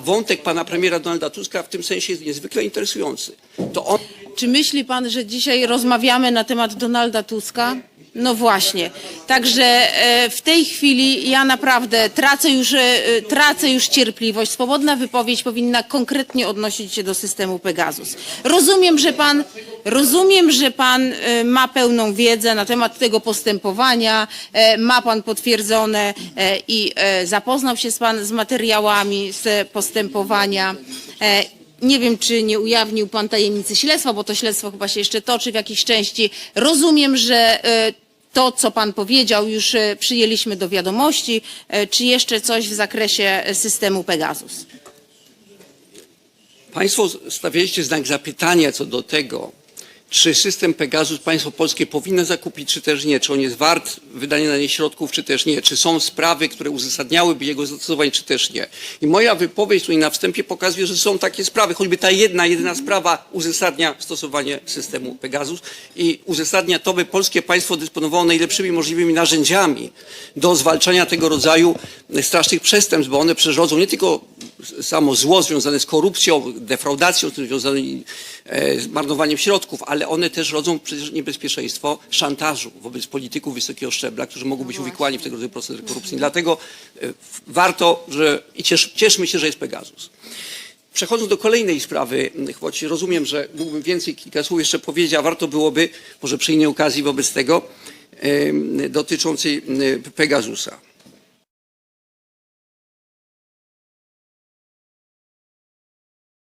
wątek pana premiera Donalda Tuska w tym sensie jest niezwykle interesujący. To on Czy myśli pan, że dzisiaj rozmawiamy na temat Donalda Tuska? No właśnie. Także e, w tej chwili ja naprawdę tracę już, e, tracę już cierpliwość. Swobodna wypowiedź powinna konkretnie odnosić się do systemu Pegasus. Rozumiem, że pan, rozumiem, że pan e, ma pełną wiedzę na temat tego postępowania, ma pan potwierdzone i zapoznał się z pan z materiałami z postępowania. Nie wiem, czy nie ujawnił pan tajemnicy śledztwa, bo to śledztwo chyba się jeszcze toczy w jakiejś części. Rozumiem, że to, co pan powiedział, już e, przyjęliśmy do wiadomości. E, Czy jeszcze coś w zakresie systemu Pegasus? Państwo stawialiście znak zapytania co do tego, czy system Pegasus państwo polskie powinno zakupić, czy też nie, czy on jest wart wydania na nie środków, czy też nie, czy są sprawy, które uzasadniałyby jego zastosowanie, czy też nie. I moja wypowiedź tutaj na wstępie pokazuje, że są takie sprawy, choćby ta jedna, jedyna sprawa uzasadnia stosowanie systemu Pegasus i uzasadnia to, by polskie państwo dysponowało najlepszymi możliwymi narzędziami do zwalczania tego rodzaju strasznych przestępstw, bo one przerodzą nie tylko samo zło związane z korupcją, defraudacją, związane e, z marnowaniem środków, ale one też rodzą przecież niebezpieczeństwo szantażu wobec polityków wysokiego szczebla, którzy mogą być uwikłani w tego rodzaju proceder korupcyjny. Dlatego e, warto, że i ciesz, cieszmy się, że jest Pegasus. Przechodząc do kolejnej sprawy, choć rozumiem, że mógłbym więcej kilka słów jeszcze powiedzieć, a warto byłoby, może przy innej okazji wobec tego, dotyczącej em, Pegasusa.